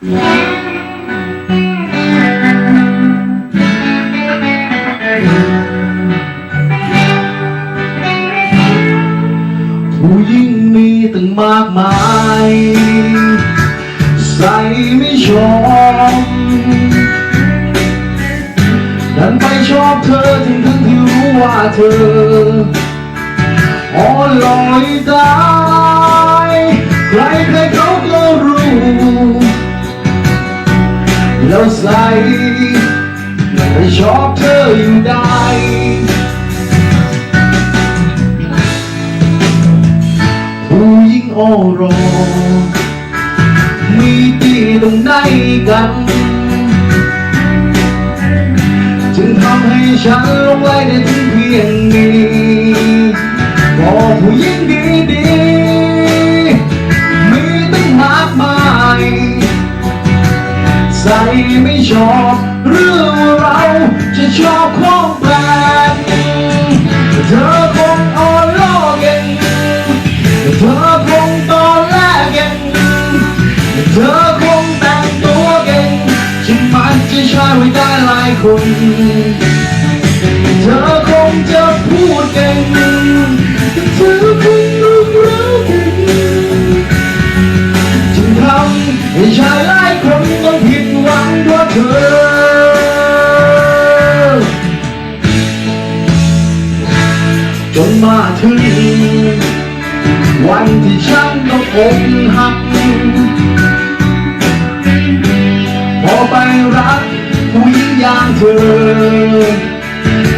ผู้หญิงมีตั้งมากมาย ใส่ไม่ชอบดันไปชอบเธอทั้งทั้งที่รู้ว่าเธออ่อนลอยตา ไปชอบเธออยู่ได้ผู้หญิงโอรอมีดีตรงไหนกัน จึงทำให้ฉันลงไหลได้ถึงเพียงนี้บอกผู้หญิงดีดีมีตั้งมากมาย ใส่ไม่ชอบหรือว่าเราจะ ชอบของแปลกเธอคงอ่อนล้อเก่งเธอคงตอนแรกเก่งเธอคงแต่งตัวเก่งฉันมันจะใช้ไว้ได้หลายคน เธอคงจะพูดเก่ง ถึง วันที่ฉันต้องอกหัก พอไปรักผู้หญิงอย่างเธอ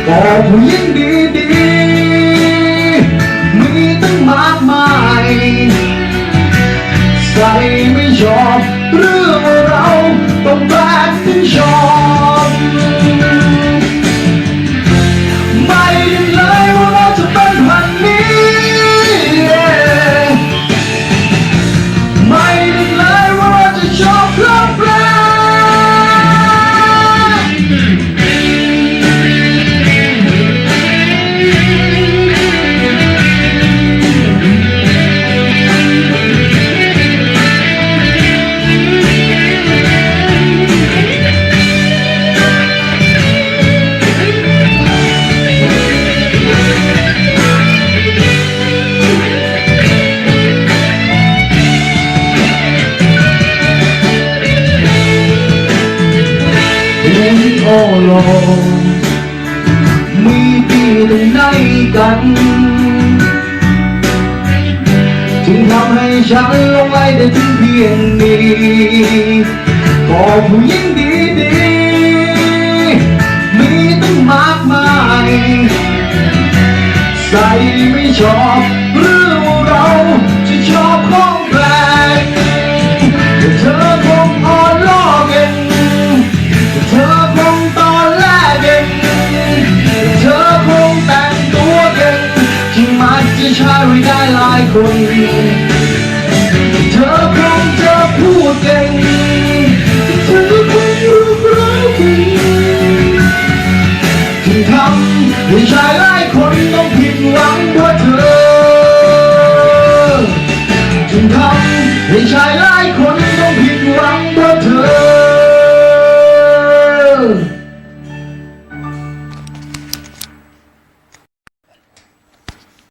ก็ผู้หญิงดีๆมีตั้งมากมาย ใส่ไม่ชอบเรื่องว่าเราต้องแปลกถึงชอบ ลมีดีตรงไหนกันจึงทำให้ฉันลงไหลได้ถึงเพียงนี้ก็ผู้หญิงดีดีมีตั้งมากมาย ใส่ไม่ชอบ ใช้ไว้ได้หลายคนเธอคงจะพูดเก่งแต่เธอคงรู้เราเก่งที่ทำให้ช